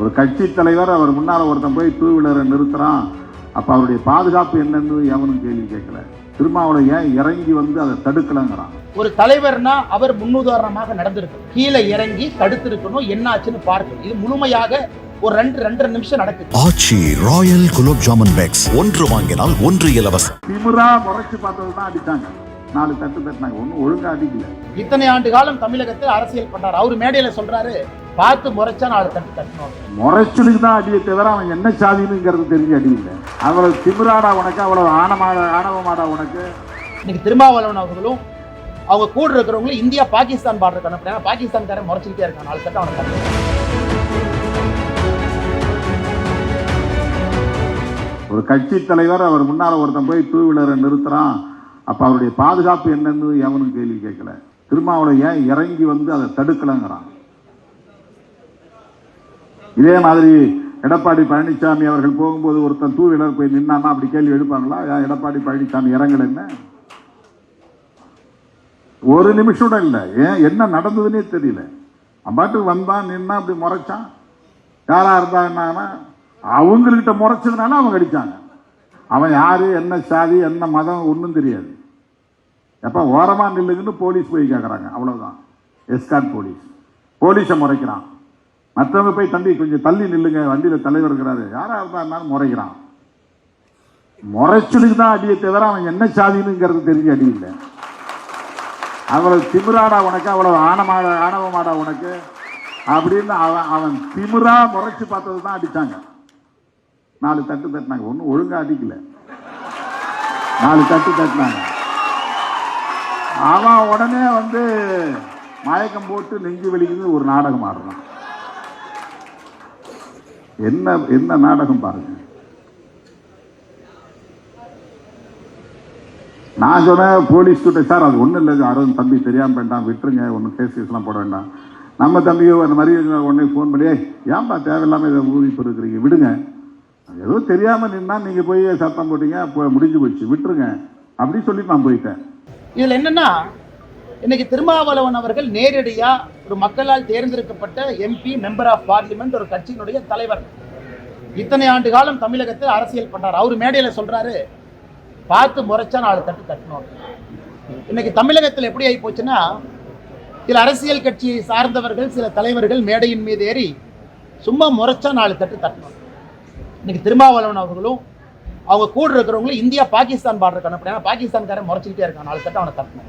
ஒரு கட்சி தலைவர் அவர் முன்னால் ஒருத்தன் போய் டூ வீலரை நிறுத்துறான். அப்போ அவருடைய பாதுகாப்பு என்னன்னு எவனும் கேள்வி கேட்கல. திருமாவளை ஏன் இறங்கி வந்து அதை தடுக்கலங்கிறான். ஒரு தலைவர்னா அவர் முன்னுதாரணமாக நடந்திருக்கு. கீழே இறங்கி தடுத்திருக்கணும் என்ன ஆச்சுன்னு பார்க்கணும் இது முழுமையாக ஒரு ரெண்டு ரெண்டரை நிமிஷம் நடக்குது. Aachi royal gulab jamun packs. ஒன்று வாங்கினால் ஒன்று இலவசம். திமிரா முறைச்சு பார்த்தது தான் அடித்தாங்க நாலு தட்டு தட்டினாங்க. ஒன்றும் ஒழுங்கா அடிக்கல. இத்தனை ஆண்டு காலம் தமிழகத்தில் அரசியல் பண்றாரு அவர் மேடையில சொல்றாரு பார்த்து முறைச்சா நாலு தட்டு தட்டணும். முறைச்சலுக்கு தான் அடியை தவிர அவன் என்ன சாதினுங்கிறது தெரிஞ்சு அடி இல்லை. அவ்வளவு திமிராடா உனக்கு அவ்வளவு ஆணமாடா ஆணவமாடா உனக்கு. இன்னைக்கு திருமாவளவன் அவர்களும் அவங்க கூட இருக்கிறவங்களும் இந்தியா பாகிஸ்தான் பார்டருக்கு அனுப்புறாங்க பாகிஸ்தான்காரன் முறைச்சிக்கிட்டே இருக்கான். நாலு தட்டு அவனை தட்டணும் ஒரு கட்சி தலைவர் அவர் முன்னால் ஒருத்தன் போய் டூ வீலரை நிறுத்துறான். அப்போ அவருடைய பாதுகாப்பு என்னன்னு எவனும் கேள்வி கேட்கல. திருமாவளை ஏன் இறங்கி வந்து அதை தடுக்கலங்கிறான். இதே மாதிரி எடப்பாடி பழனிசாமி அவர்கள் போகும்போது ஒருத்தன் டூ வீலர் போய் நின்னான்னா அப்படி கேள்வி எழுப்பாங்களா? ஏன் எடப்பாடி பழனிசாமி இறங்கல என்ன? ஒரு நிமிஷம் இல்லை. ஏன்? என்ன நடந்ததுன்னே தெரியல. அவன் பாட்டுக்கு வந்தான் நின்னா அப்படி முறைச்சான். யாரா இருந்தாங்கன்னா அவங்கக்கிட்ட முறைச்சதுனால அவங்க அடிச்சாங்க. அவன் யாரு என்ன சாதி என்ன மதம் ஒன்றும் தெரியாது. எப்போ ஓரமாக நில்லுங்கன்னு போலீஸ் போய் கேட்குறாங்க அவ்வளோதான் எஸ்கார்ட் போலீஸ். போலீஸை முறைக்கிறான். மற்றவங்க போய் தம்பி கொஞ்சம் தள்ளி நில்லுங்க வண்டியில் தலைவர் இருக்கிறாரு. யாராக இருந்தா முறைகிறான். முறைக்கிறான் முறைச்சலுக்கு தான் அடியை தவிர அவன் என்ன சாதினுங்கிறது தெரிஞ்சு அடி இல்லை. அவ்வளவு திமிராடா உனக்கு அவ்வளவு ஆணமாடா ஆணவமாடா உனக்கு. அப்படின்னு அவன் அவன் திமிரா முறைச்சு பார்த்தது தான் அடித்தாங்க நாலு தட்டு தட்டினாங்க. ஒன்றும் ஒழுங்காக அடிக்கல. நாலு தட்டு தட்டினாங்க. அவன் உடனே வந்து மயக்கம் போட்டு நெஞ்சு வலிக்குது ஒரு நாடகம் ஆடுறான். என்ன என்ன நாடகம் பாருங்க. நான் சொன்னேன் போலீஸ் கிட்ட சார் அது ஒன்றும் இல்லை அருண் தம்பி தெரியாமல் வேண்டாம் விட்டுருங்க ஒன்றும் கேஸ் கேஸ்லாம் போட வேண்டாம். நம்ம தம்பியோ அந்த மாதிரி உடனே ஃபோன் பண்ணி ஏன்பா தேவையில்லாமல் இதை ஊதி பொறுக்கிறீங்க விடுங்க. ஏதோ தெரியாமல் நின்னா நீங்கள் போய் சத்தம் போட்டீங்க முடிஞ்சு போச்சு விட்டுருங்க. அப்படின்னு சொல்லி நான் போயிட்டேன். இதில் என்னென்னா இன்னைக்கு திருமாவளவன் அவர்கள் நேரடியா ஒரு மக்களால் தேர்ந்தெடுக்கப்பட்ட எம்பி மெம்பர் ஆஃப் பார்லிமெண்ட் ஒரு கட்சியினுடைய தலைவர். இத்தனை ஆண்டு காலம் தமிழகத்தில் அரசியல் பண்றாரு அவர் மேடையில சொல்றாரு பார்த்து முறைச்சா நாலு தட்டு கட்டணும். இன்னைக்கு தமிழகத்தில் எப்படி ஆகி போச்சுன்னா சில அரசியல் கட்சியை சார்ந்தவர்கள் சில தலைவர்கள் மேடையின் மீது ஏறி சும்மா முறைச்சா நாலு தட்டு தட்டணும். இன்னைக்கு திருமாவளவன் அவர்களும் அவங்க கூட இருக்கிறவங்களும் இந்தியா பாகிஸ்தான் பார்டருக்கு அனுப்புறாங்க பாகிஸ்தான்காரன் முறைச்சிக்கிட்டே இருக்கான். நாலு தட்டு அவனை தட்டணும்.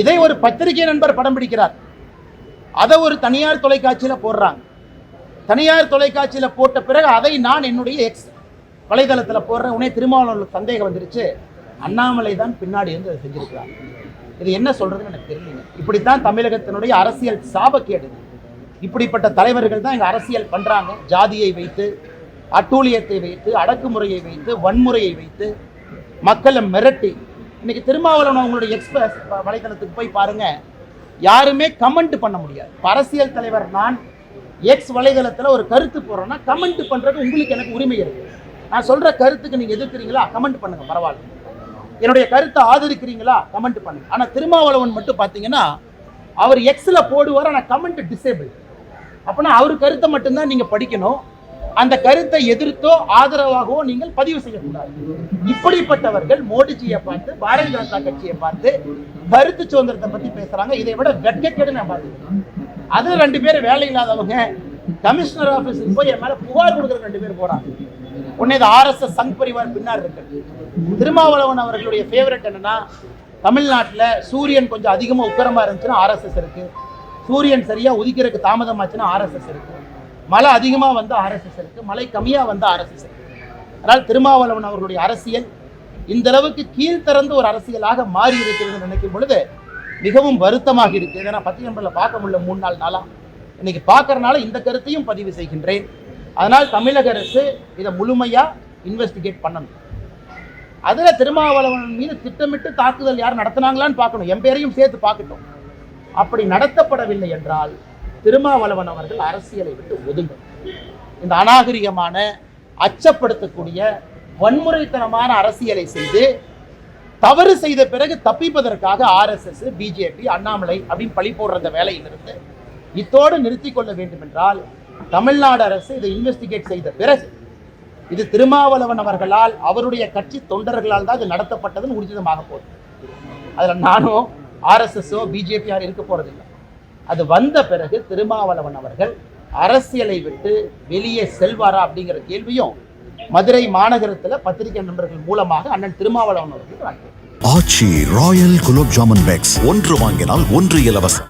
இதை ஒரு பத்திரிகை நண்பர் படம் பிடிக்கிறார். அதை ஒரு தனியார் தொலைக்காட்சியில் போடுறாங்க. தனியார் தொலைக்காட்சியில் போட்ட பிறகு அதை நான் என்னுடைய எக்ஸ் வலைதளத்தில் போடுறேன். உடனே திருமாவளவர்களுக்கு சந்தேகம் வந்துருச்சு. அண்ணாமலை தான் பின்னாடி இருந்து அதை செஞ்சிருக்கிறார். இது என்ன சொல்கிறதுன்னு எனக்கு தெரியல இப்படித்தான் தமிழகத்தினுடைய அரசியல் சாபக்கேடு இப்படிப்பட்ட தலைவர்கள் தான் இங்கே அரசியல் பண்ணுறாங்க ஜாதியை வைத்து அட்டூழியத்தை வைத்து அடக்குமுறையை வைத்து வன்முறையை வைத்து மக்களை மிரட்டி இன்னைக்கு திருமாவளவன் அவங்களுடைய எக்ஸ்பிரஸ் வலைத்தளத்துக்கு போய் பாருங்க. யாருமே கமெண்ட் பண்ண முடியாது. அரசியல் தலைவர் நான் எக்ஸ் வலைதளத்தில் ஒரு கருத்து போடுறேன்னா கமெண்ட் பண்றது உங்களுக்கு எனக்கு உரிமை இருக்கு. நான் சொல்ற கருத்துக்கு நீங்க எதிர்க்கிறீங்களா? கமெண்ட் பண்ணுங்க பரவாயில்ல. என்னுடைய கருத்தை ஆதரிக்கிறீங்களா? கமெண்ட் பண்ணுங்க. ஆனா திருமாவளவன் மட்டும் பாத்தீங்கன்னா அவர் எக்ஸ்ல போடுவார் ஆனா கமெண்ட் டிசேபிள் அப்படின்னா அவர் கருத்தை மட்டும்தான் நீங்க படிக்கணும். அந்த கருத்தை எதிர்த்தோ ஆதரவாகவோ நீங்கள் பதிவு செய்யக்கூடாது. இப்படிப்பட்டவர்கள் மோடிஜியை பார்த்து பாரதிய ஜனதா கட்சியை பார்த்து கருத்து சுதந்திரத்தை பத்தி பேசுறாங்க. இதை விட வெட்கக்கேடு நான் பார்த்துக்கிறேன். அது ரெண்டு பேரும் வேலை இல்லாதவங்க கமிஷனர் ஆபீஸுக்கு போய் என் மேல புகார் கொடுக்குற ரெண்டு பேர் போறாங்க. உடனே இது ஆர்எஸ்எஸ் சங் பரிவார் பின்னாடி இருக்கு. திருமாவளவன் அவர்களுடைய ஃபேவரட் என்னன்னா தமிழ்நாட்டில் சூரியன் கொஞ்சம் அதிகமாக உக்கரமாக இருந்துச்சுன்னா ஆர்எஸ்எஸ் இருக்கு. சூரியன் சரியாக உதிக்கிறதுக்கு தாமதமாச்சுன்னா ஆர்எஸ்எஸ் இருக்கு. மழை அதிகமாக வந்து ஆர்எஸ்எஸ் இருக்கு மழை கம்மியாக வந்து ஆர்எஸ்எஸ் இருக்கு. அதனால் திருமாவளவன் அவர்களுடைய அரசியல் இந்த அளவுக்கு கீழ்த்திறந்து ஒரு அரசியலாக மாறி இருக்கிறது நினைக்கும் பொழுது மிகவும் வருத்தமாக இருக்கு. ஏன்னா நான் நம்பரில் பார்க்க முடியல மூணு நாள் நாளா. இன்னைக்கு பார்க்கறனால இந்த கருத்தையும் பதிவு செய்கின்றேன். அதனால் தமிழக அரசு இதை முழுமையாக இன்வெஸ்டிகேட் பண்ணணும். அதில் திருமாவளவன் மீது திட்டமிட்டு தாக்குதல் யார் நடத்தினாங்களான்னு பார்க்கணும். என் பேரையும் சேர்த்து பார்க்கட்டும். அப்படி நடத்தப்படவில்லை என்றால் திருமாவளவன் அவர்கள் அரசியலை விட்டு ஒதுங்கும். இந்த அநாகரிகமான அச்சப்படுத்தக்கூடிய வன்முறைத்தனமான அரசியலை செய்து தவறு செய்த பிறகு தப்பிப்பதற்காக ஆர்எஸ்எஸ் பிஜேபி அண்ணாமலை அப்படின்னு பழி போடுற அந்த வேலையிலிருந்து இத்தோடு நிறுத்தி கொள்ள வேண்டும் என்றால் தமிழ்நாடு அரசு இதை இன்வெஸ்டிகேட் செய்த பிறகு இது திருமாவளவன் அவர்களால் அவருடைய கட்சி தொண்டர்களால் தான் இது நடத்தப்பட்டதுன்னு ஊர்ஜிதமாக போகுது அதில் நானும் பிஜேபி யாரும் இருக்க போறதில்லை. அது வந்த பிறகு திருமாவளவன் அவர்கள் அரசியலை விட்டு வெளியே செல்வாரா அப்படிங்கிற கேள்வியும் மதுரை மாநகரத்தில் பத்திரிகை நண்பர்கள் மூலமாக அண்ணன் திருமாவளவன் அவர்கள் ஆட்சி ராயல் குலோப் ஜாமுன் பேக்ஸ் ஒன்று வாங்கினால் ஒன்று இலவசம்.